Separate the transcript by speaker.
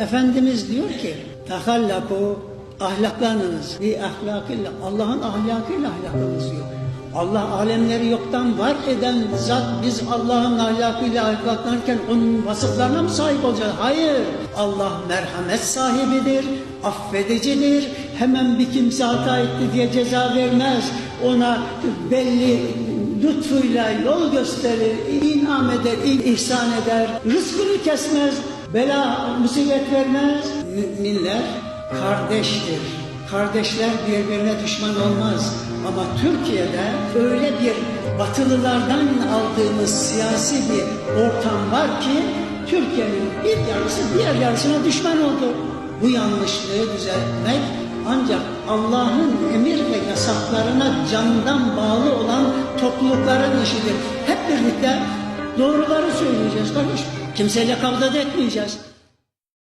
Speaker 1: Efendimiz diyor ki tehallaku ahlaklanınız bir ahlakıyla Allah'ın ahlakıyla ahlaklanınız diyor. Allah alemleri yoktan var eden zat biz Allah'ın ahlakıyla ahlaklanırken onun vasıflarına mı sahip olacağız? Hayır. Allah merhamet sahibidir, affedicidir. Hemen bir kimse hata etti diye ceza vermez. Ona belli lütfuyla yol gösterir, inam eder, ihsan eder, rızkını kesmez, bela, musibet vermez. Müminler kardeştir. Kardeşler birbirine düşman olmaz. Ama Türkiye'de öyle bir batılılardan aldığımız siyasi bir ortam var ki Türkiye'nin bir yarısı diğer yarısına düşman oldu. Bu yanlışlığı düzeltmek ancak Allah'ın emir ve yasaklarına candan bağlı olan toplulukların işidir. Hep birlikte doğruları söyleyeceğiz kardeşim. Kimseyle kavga etmeyeceğiz.